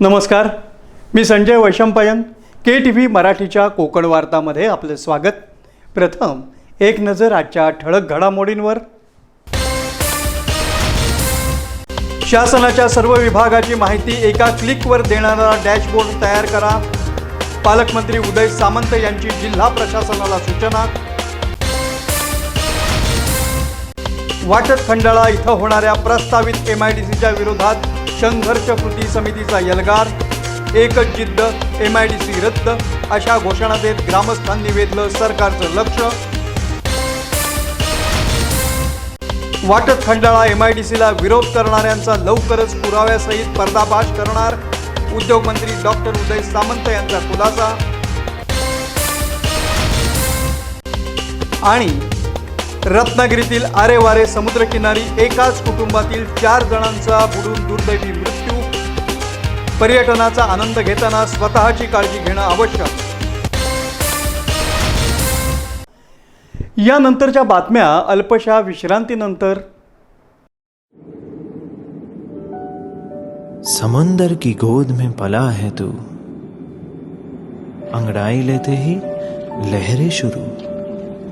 नमस्कार. मी Sanjay Vaishampayan K T V मराठीच्या कोकण वार्तामध्ये आपले स्वागत. प्रथम एक नजर आजच्या ठळक घडामोडींवर. शासनाच्या सर्व विभागाची माहिती एका क्लिकवर देणारा डॅशबोर्ड तयार करा. पालकमंत्री उदय सामंत यांची जिल्हा प्रशासनाला सूचना. वाटत खंडाळा इथं होणाऱ्या प्रस्तावित एम आय डी सीच्या विरोधात संघर्ष कृती समितीचा यलगार एकच जिद्द एम आय डी सी रद्द अशा घोषणा देत ग्रामस्थांनी वेधलं सरकारचं लक्ष. वाटत खंडाळा एम आय डी सीला विरोध करणाऱ्यांचा लवकरच पुराव्यासहित पर्दाफाश करणार उद्योगमंत्री डॉक्टर उदय सामंत यांचा खुलासा. आणि रत्नागिरीतील आरेवारे समुद्रकिनारी एकाच कुटुंबातील चार जणांचा बुडून दुर्दैवी मृत्यू. पर्यटनाचा आनंद घेताना स्वतःची काळजी घेणं आवश्यक. यानंतरच्या बातम्या अल्पशा विश्रांतीनंतर. समंदर की गोद में पला है तू। अंगड़ाई लेते ही लहरें शुरू।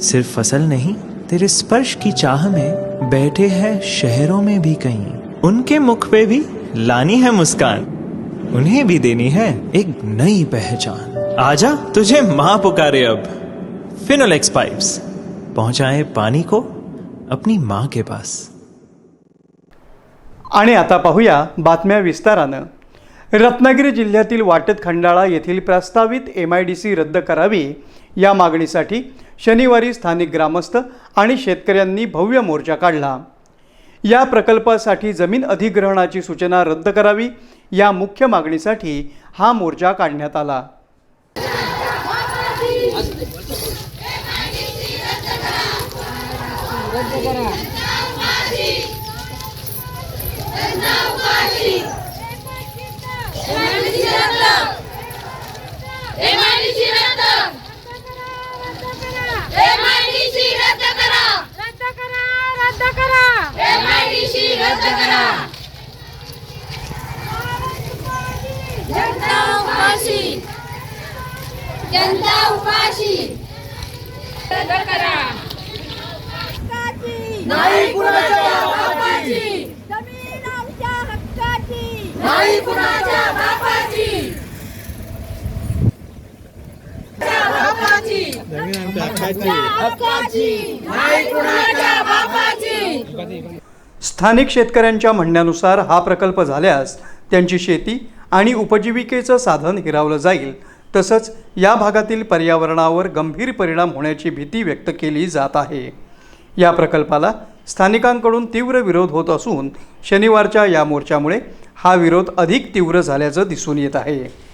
सिर्फ़ फ़सल नहीं, तेरे स्पर्श की चाह में बैठे हैं शहरों में भी कहीं। उनके मुख पे भी लानी है मुस्कान। उन्हें भी देनी है एक नई पहचान। आजा, तुझे माँ पुकारे अब। फिनोलेक्स पाइप्स पहुँचाए पानी को अपनी माँ के पास। आणि आता पाहूया बातम्या विस्तारानं. रत्नागिरी जिल्ह्यातील वाटत खंडाळा येथील प्रस्तावित एम आय डी सी रद्द करावी या मागणीसाठी शनिवारी स्थानिक ग्रामस्थ आणि शेतकऱ्यांनी भव्य मोर्चा काढला. या प्रकल्पासाठी जमीन अधिग्रहणाची सूचना रद्द करावी या मुख्य मागणीसाठी हा मोर्चा काढण्यात आला. MIDC रद्द MIDC रद्द करा रद्द करा रद्द करा MIDC रद्द करा जनता उपाशी. जनता उपाशी. रद्द करा. नाही कुणाच्या बापाची. जमीन आमच्या हक्काची. नाही कुणाच्या बापाची. बापाची. हक्काची. नाही कुणाच्या बापाची. स्थानिक शेतकऱ्यांच्या म्हणण्यानुसार हा प्रकल्प झाल्यास त्यांची शेती आणि उपजीविकेचं साधन हिरावलं जाईल. तसंच या भागातील पर्यावरणावर गंभीर परिणाम होण्याची भीती व्यक्त केली जात आहे. या प्रकल्पाला स्थानिकांकडून तीव्र विरोध होत असून शनिवारच्या या मोर्चामुळे हा विरोध अधिक तीव्र झाल्याचं दिसून येत आहे.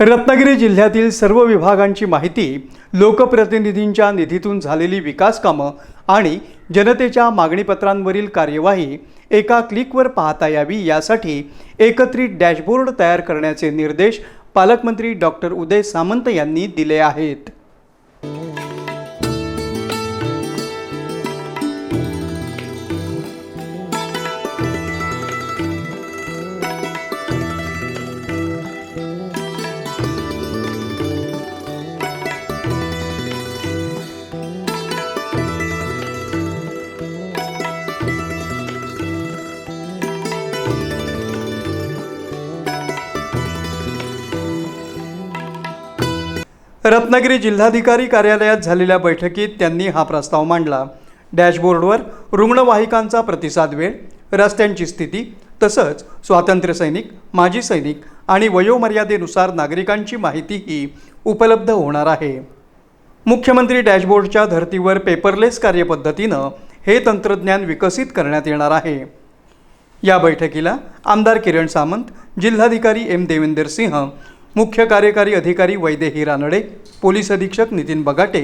रत्नागिरी जिल्ह्यातील सर्व विभागांची माहिती लोकप्रतिनिधींच्या निधीतून झालेली विकास कामं आणि जनतेच्या मागणीपत्रांवरील कार्यवाही एका क्लिकवर पाहता यावी यासाठी एकत्रित डॅशबोर्ड तयार करण्याचे निर्देश पालकमंत्री डॉक्टर उदय सामंत यांनी दिले आहेत. रत्नागिरी जिल्हाधिकारी कार्यालयात झालेल्या बैठकीत त्यांनी हा प्रस्ताव मांडला. डॅशबोर्डवर रुग्णवाहिकांचा प्रतिसाद वेळ रस्त्यांची स्थिती तसंच स्वातंत्र्यसैनिक माजी सैनिक आणि वयोमर्यादेनुसार नागरिकांची माहितीही उपलब्ध होणार आहे. मुख्यमंत्री डॅशबोर्डच्या धर्तीवर पेपरलेस कार्यपद्धतीनं हे तंत्रज्ञान विकसित करण्यात येणार आहे. या बैठकीला आमदार किरण सामंत जिल्हाधिकारी एम देवेंदर सिंह मुख्य कार्यकारी अधिकारी वैदेही रानडे पोलीस अधीक्षक नितीन बगाटे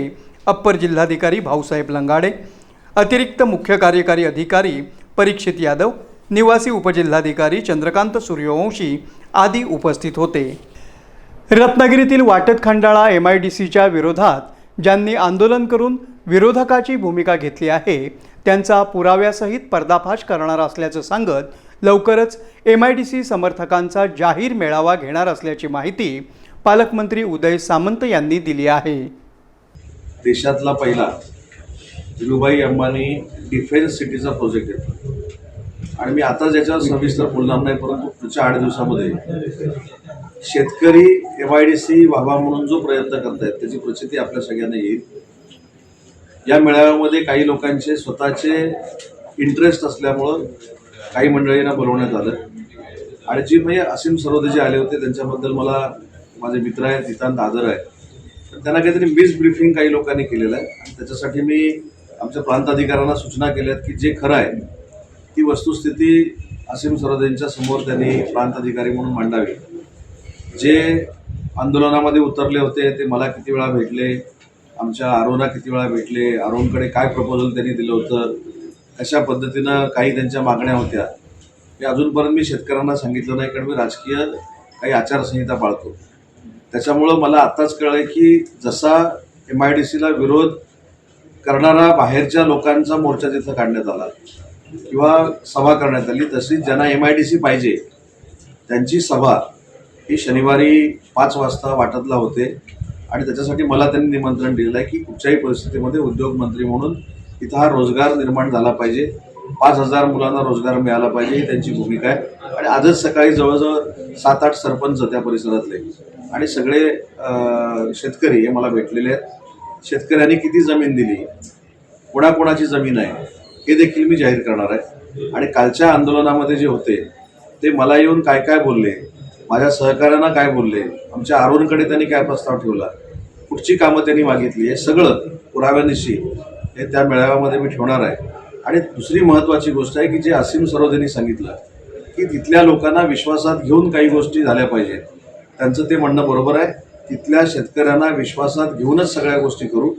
अप्पर जिल्हाधिकारी भाऊसाहेब लंगाडे अतिरिक्त मुख्य कार्यकारी अधिकारी परीक्षित यादव निवासी उपजिल्हाधिकारी चंद्रकांत सूर्यवंशी आदी उपस्थित होते. रत्नागिरीतील वाटत खंडाळा एम आय डी सीच्या विरोधात ज्यांनी आंदोलन करून विरोधकाची भूमिका घेतली आहे त्यांचा पुराव्यासहित पर्दाफाश करणार असल्याचं सांगत लवकरच एम आय डी सी समर्थकांचा जाहीर मेळावा घेणार असल्याची माहिती पालकमंत्री उदय सामंत यांनी दिली आहे. देशातला पहिला धीरूभाई अंबानी डिफेन्स सिटीचा प्रोजेक्ट घेतला. आणि मी आता ज्याच्यावर सविस्तर बोलणार नाही परंतु पुढच्या आठ दिवसामध्ये शेतकरी एम आय डी सी व्हावा म्हणून जो प्रयत्न करतायत त्याची प्रचिती आपल्या सगळ्यांना येईल. या मेळाव्यामध्ये काही लोकांचे स्वतःचे इंटरेस्ट असल्यामुळं काही मंडळींना बोलवण्यात आलं. आणि जी म्हणजे असीम सरोदे जे आले होते त्यांच्याबद्दल मला माझे मित्र आहेत नितांत आदर आहे तर त्यांना काहीतरी मिसब्रीफिंग काही लोकांनी केलेलं आहे. आणि त्याच्यासाठी मी आमच्या प्रांताधिकाऱ्यांना सूचना केल्यात की जे खरं आहे ती वस्तुस्थिती असीम सरोदेंच्या समोर त्यांनी प्रांताधिकारी म्हणून मांडावी. जे आंदोलनामध्ये उतरले होते ते मला किती वेळा भेटले आमच्या आरोना किती वेळा भेटले आरोनकडे काय प्रपोजल त्यांनी दिलं होतं अशा पद्धतीनं काही त्यांच्या मागण्या होत्या. हे अजूनपर्यंत मी शेतकऱ्यांना सांगितलं नाही कारण मी राजकीय काही आचारसंहिता पाळतो. त्याच्यामुळं मला आत्ताच कळलं की जसा एम आय डी सीला विरोध करणारा बाहेरच्या लोकांचा मोर्चा तिथं काढण्यात आला किंवा सभा करण्यात आली तशीच ज्यांना एम आय डी सी पाहिजे त्यांची सभा ही शनिवारी पाच वाजता वाटतला होते. आणि त्याच्यासाठी मला त्यांनी निमंत्रण दिलेलं आहे की कुठच्याही परिस्थितीमध्ये उद्योगमंत्री म्हणून तिथं हा रोजगार निर्माण झाला पाहिजे. पाच हजार मुलांना रोजगार मिळाला पाहिजे ही त्यांची भूमिका आहे. आणि आजच सकाळी जवळजवळ सात आठ सरपंच त्या परिसरातले. आणि सगळे शेतकरी हे मला भेटलेले आहेत. शेतकऱ्यांनी किती जमीन दिली? कोणाकोणाची जमीन आहे? हे देखील मी जाहीर करणार आहे. आणि कालच्या आंदोलनामध्ये जे होते ते मला येऊन काय काय बोलले? माझ्या सहकाऱ्यांना काय बोलले? आमच्या आरोनकडे त्यांनी काय प्रस्ताव ठेवला? कुठची कामं त्यांनी मागितली. हे सगळं पुराव्यानिशी हे त्या मेळाव्यामध्ये मी ठेवणार आहे. आणि दुसरी महत्त्वाची गोष्ट आहे की जे असीम सरोदेनी सांगितलं की तिथल्या लोकांना विश्वासात घेऊन काही गोष्टी झाल्या पाहिजेत. त्यांचं ते म्हणणं बरोबर आहे. तिथल्या शेतकऱ्यांना विश्वासात घेऊनच सगळ्या गोष्टी करू.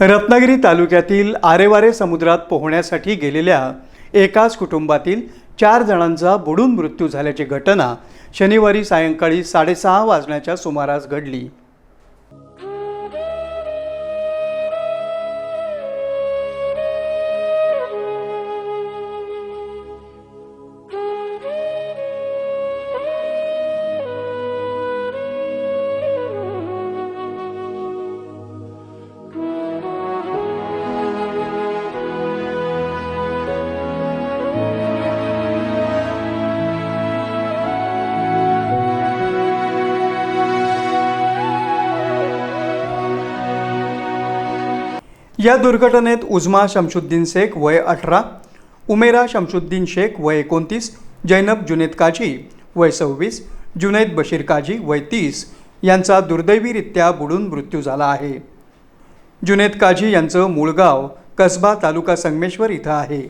रत्नागिरी तालुक्यातील आरेवारे समुद्रात पोहण्यासाठी गेलेल्या एकाच कुटुंबातील चार जणांचा बुडून मृत्यू झाल्याची घटना शनिवारी सायंकाळी साडेसहा वाजण्याच्या सुमारास घडली. या दुर्घटनेत उजमा शमशुद्दीन शेख वय अठरा उमेरा शमशुद्दीन शेख वय एकोणतीस जैनब जुनेद काजी वय सव्वीस जुनैद बशीर काजी वय तीस यांचा दुर्दैवीरित्या बुडून मृत्यू झाला आहे. जुनेद काजी यांचं मूळ गाव कसबा तालुका संगमेश्वर इथं आहे.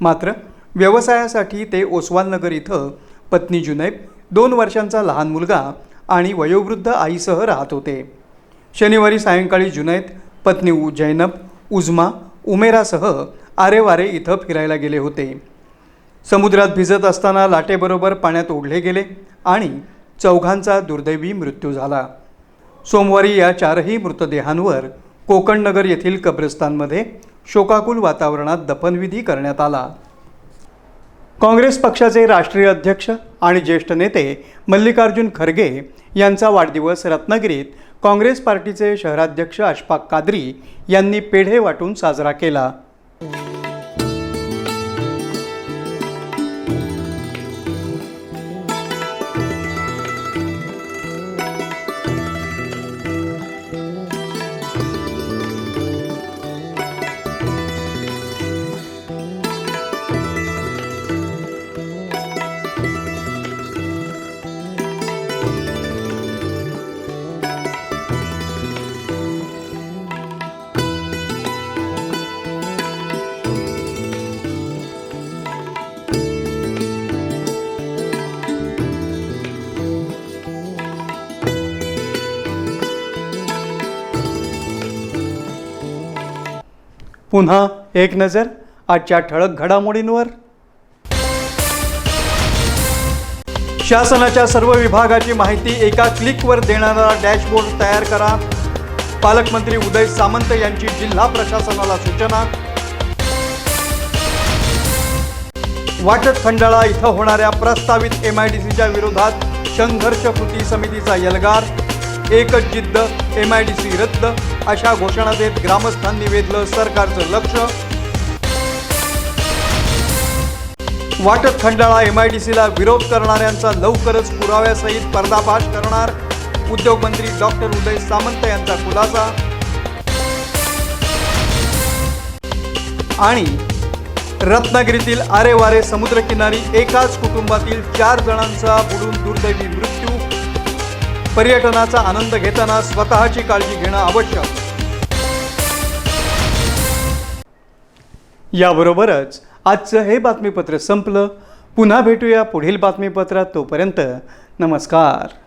मात्र व्यवसायासाठी ते ओसवालनगर इथं पत्नी जुनैब दोन वर्षांचा लहान मुलगा आणि वयोवृद्ध आईसह राहत होते. शनिवारी सायंकाळी जुनैद पत्नी उ जैनब उजमा उमेरासह आरेवारे इथं फिरायला गेले होते. समुद्रात भिजत असताना लाटेबरोबर पाण्यात ओढले गेले आणि चौघांचा दुर्दैवी मृत्यू झाला. सोमवारी या चारही मृतदेहांवर कोकणनगर येथील कब्रस्तानमध्ये शोकाकुल वातावरणात दफनविधी करण्यात आला. काँग्रेस पक्षाचे राष्ट्रीय अध्यक्ष आणि ज्येष्ठ नेते मल्लिकार्जुन खरगे यांचा वाढदिवस रत्नागिरीत काँग्रेस पार्टीचे शहराध्यक्ष अशफाक कादरी यांनी पेढे वाटून साजरा केला. पुन्हा एक नजर आजच्या ठळक घडामोडींवर. शासनाच्या सर्व विभागाची माहिती एका क्लिकवर देणारा डॅशबोर्ड तयार करा. पालकमंत्री उदय सामंत यांची जिल्हा प्रशासनाला सूचना. वाटत खंडाळा इथं होणाऱ्या प्रस्तावित एम आय डी सीच्या विरोधात संघर्ष कृती समितीचा यलगार. एकच जिद्द एम आय डी सी रद्द अशा घोषणा देत ग्रामस्थांनी वेधलं सरकारचं लक्ष. वाटत खंडाळा एम आय डी सीला विरोध करणाऱ्यांचा लवकरच पुराव्यासहित पर्दाफाश करणार उद्योगमंत्री डॉक्टर उदय सामंत यांचा खुलासा. आणि रत्नागिरीतील आरेवारे समुद्रकिनारी एकाच कुटुंबातील चार जणांचा बुडून दुर्दैवी मृत्यू. पर्यटनाचा आनंद घेताना स्वतःची काळजी घेणं आवश्यक. याबरोबरच आजचं हे बातमीपत्र संपलं. पुन्हा भेटूया पुढील बातमीपत्रात तोपर्यंत नमस्कार.